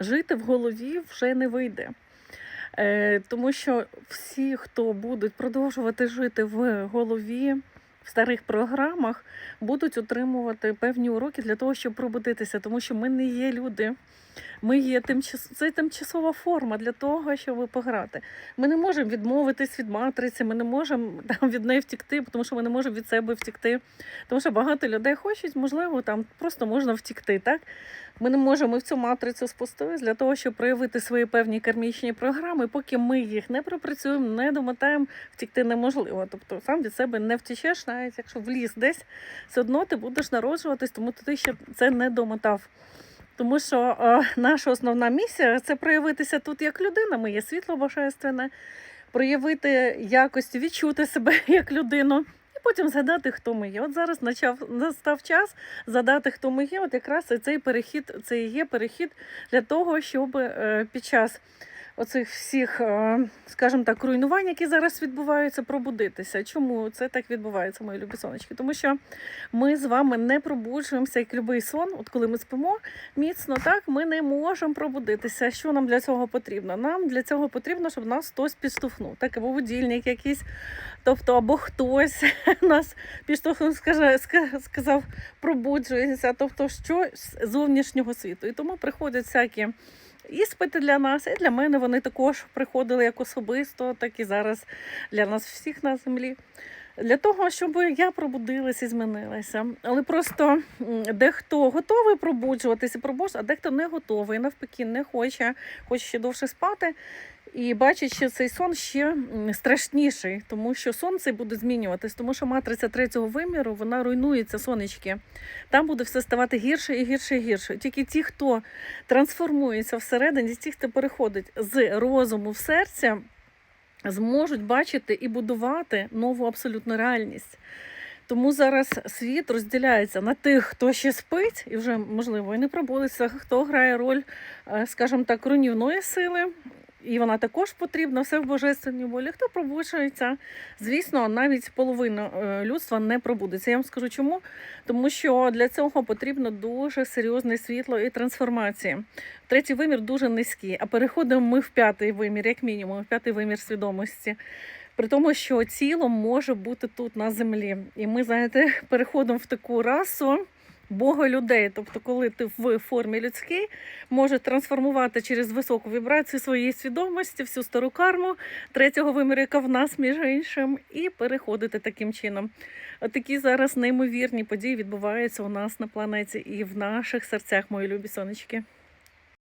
жити в голові вже не вийде. Е, Тому що всі, хто будуть продовжувати жити в голові, в старих програмах, будуть отримувати певні уроки для того, щоб пробудитися, тому що ми не є люди. Ми є тимчас... це тимчасова форма для того, щоб пограти. Ми не можемо відмовитись від матриці, ми не можемо там від неї втікти, тому що ми не можемо від себе втікти. Тому що багато людей хочуть, можливо, там просто можна втікти. Так? Ми не можемо в цю матрицю спуститись для того, щоб проявити свої певні кармічні програми. Поки ми їх не пропрацюємо, не домотаємо, втікти неможливо. Тобто сам від себе не втічеш, навіть якщо вліз десь, все одно ти будеш народжуватись, тому ти ще це не домотав. Тому що е, наша основна місія це проявитися тут як людина. Ми є світло божественне, проявити якості, відчути себе як людину. І потім згадати, хто ми є. От зараз настав час задати, хто ми є. От якраз цей перехід, це і є перехід для того, щоб е, під час оцих всіх, е, скажімо так, руйнувань, які зараз відбуваються, пробудитися. Чому це так відбувається, мої любі сонечки? Тому що ми з вами не пробуджуємося як любий сон. От коли ми спимо міцно, так ми не можемо пробудитися. Що нам для цього потрібно? Нам для цього потрібно, щоб нас хтось підштовхнув, так або будильник якийсь, тобто або хтось нас підштовхнув, сказав, пробуджується, тобто щось з зовнішнього світу. І тому приходять всякі іспити для нас, і для мене вони також приходили як особисто, так і зараз для нас всіх на землі. Для того, щоб я пробудилася і змінилася. Але просто дехто готовий пробуджуватися, пробуджуватися, а дехто не готовий, навпаки, не хоче, хоче ще довше спати. І бачить, що цей сон ще страшніший, тому що сон цей буде змінюватись, тому що матриця третього виміру вона руйнується, сонечки. Там буде все ставати гірше і гірше і гірше. Тільки ті, хто трансформується всередині, ті, хто переходить з розуму в серце, зможуть бачити і будувати нову абсолютну реальність. Тому зараз світ розділяється на тих, хто ще спить і вже можливо і не пробудеться, хто грає роль, е, скажімо так, руйнівної сили. І вона також потрібна, все в божественній волі. Хто пробуджується, звісно, навіть половина е, людства не пробудеться. Я вам скажу чому. Тому що для цього потрібно дуже серйозне світло і трансформація. Третій вимір дуже низький, а переходимо ми в п'ятий вимір, як мінімум, в п'ятий вимір свідомості. При тому, що тіло може бути тут на землі. І ми, знаєте, переходимо в таку расу Бога людей. Тобто, коли ти в формі людській, може трансформувати через високу вібрацію своєї свідомості, всю стару карму третього виміру, яка в нас, між іншим, і переходити таким чином. Такі зараз неймовірні події відбуваються у нас на планеті і в наших серцях, мої любі сонечки.